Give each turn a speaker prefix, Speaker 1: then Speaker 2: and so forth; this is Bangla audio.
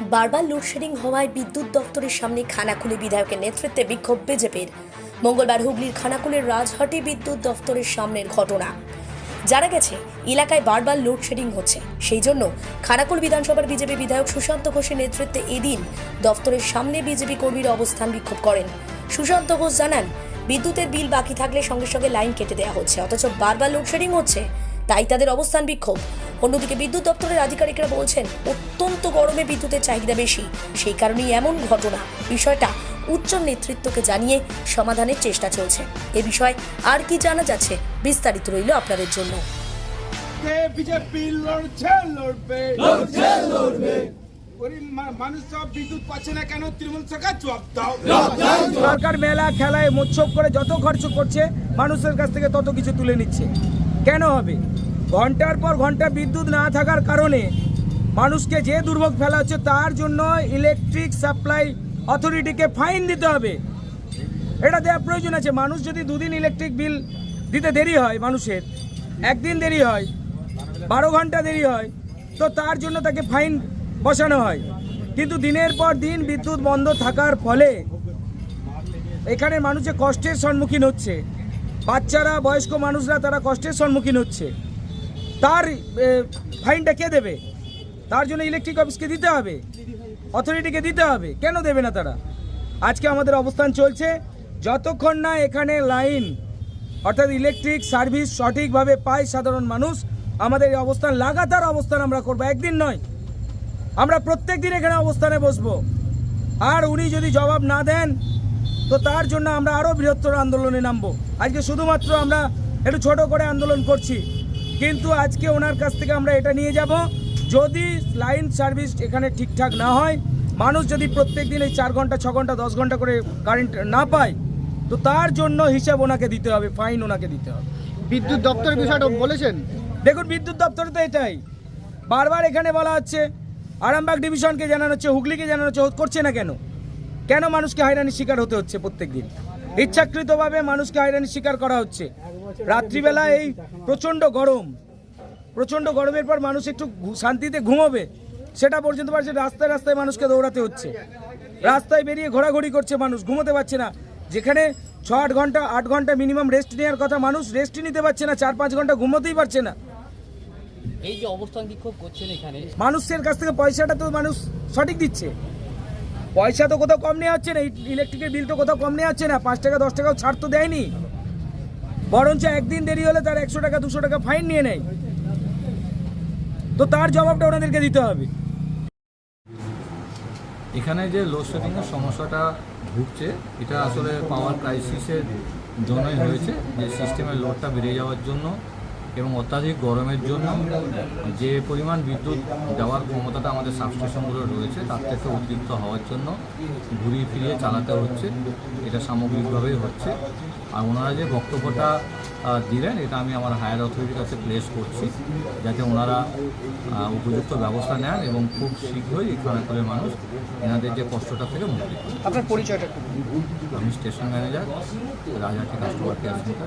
Speaker 1: বারবার লোডশেডিং হওয়ায় বিদ্যুৎ দপ্তরের সামনে খানাকুলি বিধায়কের নেতৃত্বে বিক্ষোভ বিজেপির। মঙ্গলবার হুগলির খানাকুলের রাজহাটি বিদ্যুৎ দপ্তরের সামনের ঘটনা। জানা গেছে, এলাকায় বারবার লোডশেডিং হচ্ছে। সেই জন্য খানাকুল বিধানসভার বিজেপি বিধায়ক সুশান্ত ঘোষের নেতৃত্বে এদিন দপ্তরের সামনে বিজেপি কর্মীরা অবস্থান বিক্ষোভ করেন। সুশান্ত ঘোষ জানান, বিদ্যুতের বিল বাকি থাকলে সঙ্গে সঙ্গে লাইন কেটে দেওয়া হচ্ছে, অথচ বারবার লোডশেডিং হচ্ছে, তাই তাদের অবস্থান বিক্ষোভ। অন্যদিকে বিদ্যুৎ দপ্তরের আধিকারিকরা বলছেন অত্যন্ত গরমে বিদ্যুতের চাহিদা বেশি। সেই কারণেই এমন ঘটনা। বিষয়টা উচ্চ নেতৃত্বকে জানিয়ে সমাধানের চেষ্টা চলছে। এ বিষয়ে আর কি জানা যাচ্ছে বিস্তারিত রইল আপনাদের জন্য।
Speaker 2: কে বিজেপি লড়ছে লড়বে?
Speaker 3: লড়ছে লড়বে।
Speaker 2: মানুষ সব বিদ্যুৎ পাচ্ছে না কেন? তৃণমূল সরকার জবাব দাও।
Speaker 4: সরকার মেলা খেলায় মোৎসব করে যত খরচ করছে মানুষের কাছ থেকে তত কিছু তুলে নিচ্ছে। কেন হবে? ঘণ্টার পর ঘণ্টা বিদ্যুৎ না থাকার কারণে মানুষকে যে দুর্ভোগ ফেলা হচ্ছে তার জন্য ইলেকট্রিক সাপ্লাই অথরিটিকে ফাইন দিতে হবে। এটা দেওয়া প্রয়োজন আছে। মানুষ যদি দুদিন ইলেকট্রিক বিল দিতে দেরি হয়, মানুষের, একদিন দেরি হয়, বারো ঘণ্টা দেরি হয়, তো তার জন্য তাকে ফাইন বসানো হয়। কিন্তু দিনের পর দিন বিদ্যুৎ বন্ধ থাকার ফলে এখানে মানুষের কষ্টের সম্মুখীন হচ্ছে। বাচ্চারা, বয়স্ক মানুষরা তারা কষ্টের সম্মুখীন হচ্ছে। তার ফাইনটা কে দেবে? তার জন্য ইলেকট্রিক অফিসকে দিতে হবে? অথরিটিকে দিতে হবে? কেন দেবে না তারা? আজকে আমাদের অবস্থান চলছে যতক্ষণ না এখানে লাইন অর্থাৎ ইলেকট্রিক সার্ভিস সঠিকভাবে পায় সাধারণ মানুষ, আমাদের অবস্থান, লাগাতার অবস্থান আমরা করব, একদিন নয়। আমরা প্রত্যেক দিন এখানে অবস্থানে বসবো। আর উনি যদি জবাব না দেন, তো তার জন্য আমরা আরও বৃহত্তর আন্দোলনে নামবো। আজকে শুধুমাত্র আমরা একটু ছোট করে আন্দোলন করছি। কিন্তু আজকে ওনার কাছ থেকে আমরা এটা নিয়ে যাব। যদি লাইন সার্ভিস এখানে ঠিকঠাক না হয় মানুষ যদি প্রত্যেক দিন এই চার ঘণ্টা ছ ঘণ্টা দশ ঘণ্টা করে কারেন্ট না পায় তো তার জন্য হিসাব ওনাকে দিতে হবে ফাইন ওনাকে দিতে হবে।
Speaker 3: বিদ্যুৎ দপ্তরের বিষয়টা বলেছেন?
Speaker 4: দেখুন বিদ্যুৎ দপ্তরে তো এটাই। বারবার এখানে বলা হচ্ছে আরামবাগ ডিভিশনকে জানানো হচ্ছে হুগলিকে জানানো হচ্ছে করছে না কেন? কেন মানুষকে হয়রানির শিকার হতে হচ্ছে প্রত্যেক দিন ইচ্ছাকৃতভাবে মানুষকে হয়রানির শিকার করা হচ্ছে। রাত্রিবেলা এই প্রচণ্ড গরম প্রচণ্ড গরমের পর মানুষ একটু শান্তিতে ঘুমোবে সেটা পর্যন্ত পারছে রাস্তায় রাস্তায় মানুষকে দৌড়াতে হচ্ছে। রাস্তায় বেরিয়ে ঘোরাঘুরি করছে মানুষ ঘুমোতে পারছে না। যেখানে ছ আট ঘণ্টা আট ঘণ্টা মিনিমাম রেস্ট নেওয়ার কথা মানুষ রেস্টই নিতে পারছে না চার পাঁচ ঘণ্টা ঘুমোতেই পারছে না।
Speaker 5: এই যে অবস্থান বিক্ষোভ করছেন এখানে?
Speaker 4: মানুষের কাছ থেকে পয়সাটা তো মানুষ সঠিক দিচ্ছে। পয়সা তো কোথাও কম নেওয়া হচ্ছে না ইলেকট্রিকের বিল তো কোথাও কম নেওয়া হচ্ছে না, পাঁচ টাকা, দশ টাকাও ছাড় তো দেয়নি। বরঞ্চ একদিন দেরি হলে তার একশো টাকা, দুশো টাকা ফাইন নিয়ে নেয়। তো তার জবাবটা ওনাদেরকে দিতে হবে।
Speaker 6: এখানে যে লোডশেডিংয়ের সমস্যাটা ভুগছে, এটা আসলে পাওয়ার ক্রাইসিসের জন্যই হয়েছে, যে সিস্টেমের লোডটা বেড়ে যাওয়ার জন্য এবং অত্যাধিক গরমের জন্য যে পরিমাণ বিদ্যুৎ দেওয়ার ক্ষমতাটা আমাদের সাবস্টেশনগুলো রয়েছে তার থেকে অতিরিক্ত হওয়ার জন্য ঘুরিয়ে ফিরিয়ে চালাতে হচ্ছে। এটা সামগ্রিকভাবেই হচ্ছে। আর ওনারা যে বক্তব্যটা দিলেন এটা আমি আমার হায়ার অথরিটির কাছে প্লেস করছি যাতে ওনারা উপযুক্ত ব্যবস্থা নেন এবং খুব শীঘ্রই এই খানাকুলের মানুষ এনাদের যে কষ্টটা থেকে মুক্তি
Speaker 3: আপনার পরিচয়টা
Speaker 6: আমি station manager রাজাটি customer care centre.